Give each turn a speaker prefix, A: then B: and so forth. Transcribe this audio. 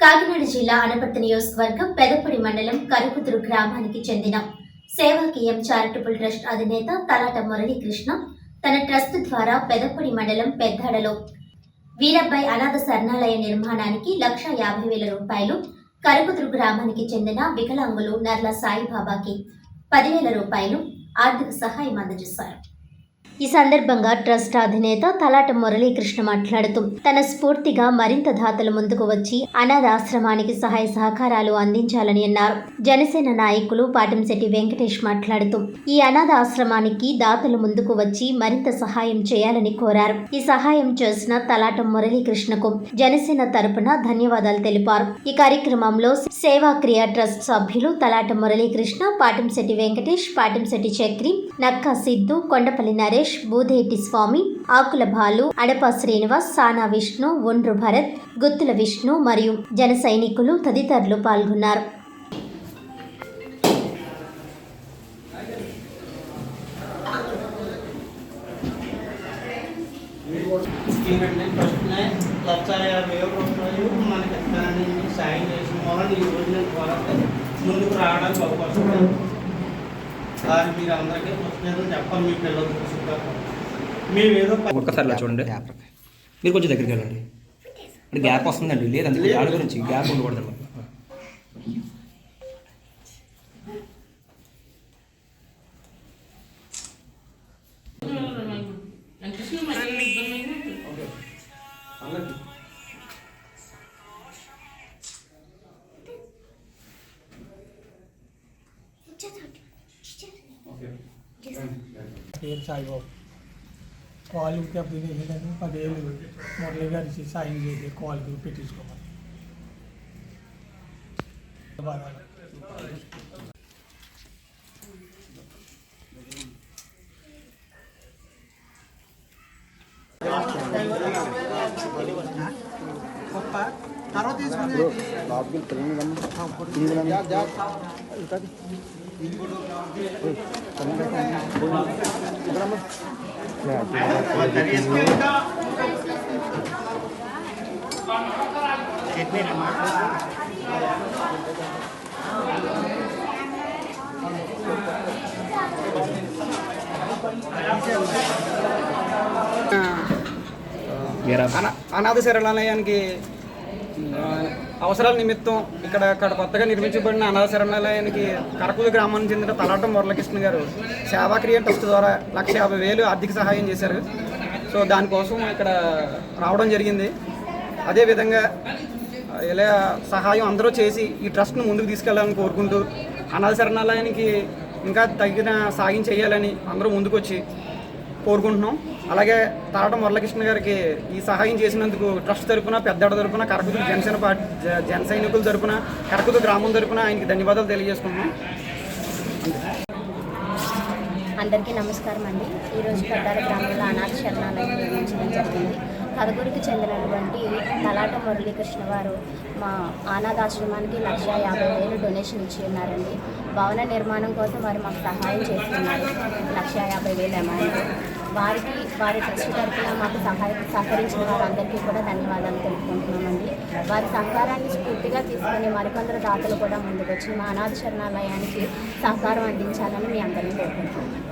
A: కాకినాడ జిల్లా అనపర్తి నియోజకవర్గం పెదపడి మండలం కరుపుతురు గ్రామానికి చెందిన సేవాకీయం చారిటబుల్ ట్రస్ట్ అధినేత తలాట మురళీకృష్ణ తన ట్రస్ట్ ద్వారా పెదపడి మండలం పెద్దాడలో వీరబ్బాయి అనాథ శరణాలయ నిర్మాణానికి లక్ష యాభై వేల రూపాయలు కరుపుతురు గ్రామానికి చెందిన వికలాంగులు నర్ల సాయిబాబాకి పదివేల రూపాయలు ఆర్థిక సహాయం అందజేశారు. ఈ సందర్భంగా ట్రస్ట్ అధినేత తలాట మురళీకృష్ణ మాట్లాడుతూ తన స్ఫూర్తిగా మరింత దాతలు ముందుకు వచ్చి అనాథాశ్రమానికి సహాయ సహకారాలు అందించాలని అన్నారు. జనసేన నాయకులు పాటంశెట్టి వెంకటేష్ మాట్లాడుతూ ఈ అనాథ ఆశ్రమానికి దాతలు ముందుకు వచ్చి మరింత సహాయం చేయాలని కోరారు. ఈ సహాయం చేసిన తలాట మురళీకృష్ణకు జనసేన తరపున ధన్యవాదాలు తెలిపారు. ఈ కార్యక్రమంలో సేవా క్రియా ట్రస్ట్ సభ్యులు తలాట మురళీకృష్ణ పాటంశెట్టి వెంకటేష్ పాటంశెట్టి చక్రి నక్కా సిద్ధు కొండపల్లి నరేష్ బూదేటి స్వామి ఆకుల బాలు అడప శ్రీనివాస్ సానా విష్ణు ఒండ్రు భరత్ గుత్తుల విష్ణు మరియు జన సైనికులు తదితరులు పాల్గొన్నారు
B: లక్ష యాభై రూపాయలు మనకి సాయం చేసిన ఈ రోజు నేను ముందుకు రావడానికి అవకాశం దాన్ని మీరు అందరికీ నేను చెప్పాలి మీ పిల్లలకు శుభాకాంక్షలు. మేము ఏదో
C: ఒక్కసారి చూడండి. మీరు కొంచెం దగ్గరికి వెళ్ళండి. అంటే గ్యాప్ వస్తుందండి లేదండి దాని గురించి గ్యాప్ ఉండకూడదు. అన్నమాట.
D: పేరు సాయిబాబు కాలుకి అప్లికేషన్ చేసి పదేళ్ళు మురళి గారికి సాయం చేసి కాలుకి పెట్టించుకోమని బాగా
C: మీరా
E: అన అనాథ శరణాలయానికి ఆ, అవసరాల నిమిత్తం ఇక్కడ ఇక్కడ కొత్తగా నిర్మించబడిన అనాథ శరణాలయానికి కరకుల గ్రామానికి చెందిన తలాటం మురళకృష్ణ గారు సేవాక్రియ ట్రస్ట్ ద్వారా లక్ష యాభై వేలు ఆర్థిక సహాయం చేశారు. సో దానికోసం ఇక్కడ రావడం జరిగింది. అదేవిధంగా ఇలా సహాయం అందరూ చేసి ఈ ట్రస్ట్ను ముందుకు తీసుకెళ్ళాలని కోరుకుంటూ అనాథ శరణాలయానికి ఇంకా తగిన సాయం చేయాలని అందరూ ముందుకొచ్చి కోరుకుంటున్నాం. అలాగే తారట మురళకృష్ణ గారికి ఈ సహాయం చేసినందుకు ట్రస్ట్ తరపున పెద్దడ తరపున కరకుదు జనసేన పార్టీ జన సైనికుల తరపున కరకుదు గ్రామం తరపున ఆయనకి ధన్యవాదాలు తెలియజేసుకుంటున్నాం.
F: అందరికీ నమస్కారం అండి. ఈరోజు పెద్దాడ గ్రామంలో అనాథ శరణాలయం నిర్మించడం జరిగింది. కదుగురికి చెందినటువంటి తలాట మురళీకృష్ణ వారు మా ఆనాథాశ్రమానికి లక్ష యాభై వేలు డొనేషన్ ఇచ్చి ఉన్నారండి. భవన నిర్మాణం కోసం వారు మాకు సహాయం చేస్తున్నారు. లక్ష యాభై వేలు అమౌంట్. వారికి వారి ట్రస్ట్ తరఫున మాకు సహాయ సహకరించిన వారందరికీ కూడా ధన్యవాదాలు తెలుపుకుంటున్నామండి. వారి సహకారాన్ని స్ఫూర్తిగా తీసుకుని మరికొందరు దాతలు కూడా ముందుకొచ్చి మా అనాథ శరణాలయానికి సహకారం అందించాలని మీ అందరినీ కోరుకుంటున్నాం.